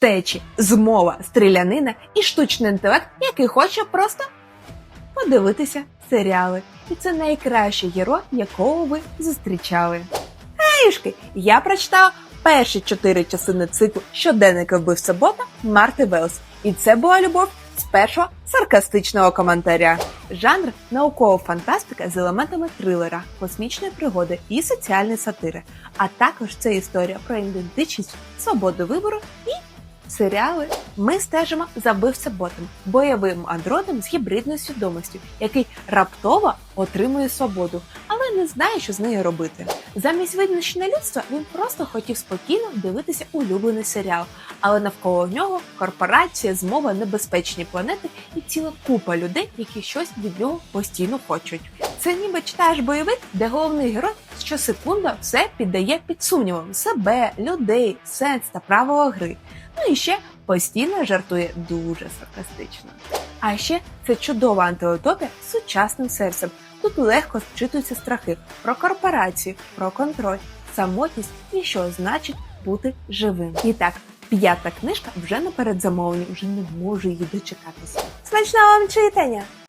втечі, змова, стрілянина і штучний інтелект, який хоче просто подивитися серіали. І це найкращий герой, якого ви зустрічали. Аюшки, я прочитала перші чотири частини циклу щоденника вбивця бота Марти Велс. І це була любов з першого саркастичного коментаря. Жанр наукова фантастика з елементами трилера, космічної пригоди і соціальної сатири. А також це історія про ідентичність, свободу вибору і серіали. Ми стежимо за вбивця ботом, бойовим андроидом з гібридною свідомістю, який раптово отримує свободу, але не знає, що з нею робити. Замість визначення людства він просто хотів спокійно дивитися улюблений серіал, але навколо нього корпорація, змова, небезпечні планети і ціла купа людей, які щось від нього постійно хочуть. Це ніби читаєш бойовик, де головний герой щосекунда все піддає під сумнівом себе, людей, сенс та правила гри. Ну і ще постійно жартує дуже саркастично. А ще це чудова антиутопія з сучасним серцем. Тут легко вчитуються страхи про корпорацію, про контроль, самотність і що значить бути живим. І так, п'ята книжка вже на передзамовленні, вже не можу її дочекатися. Смачного вам читання!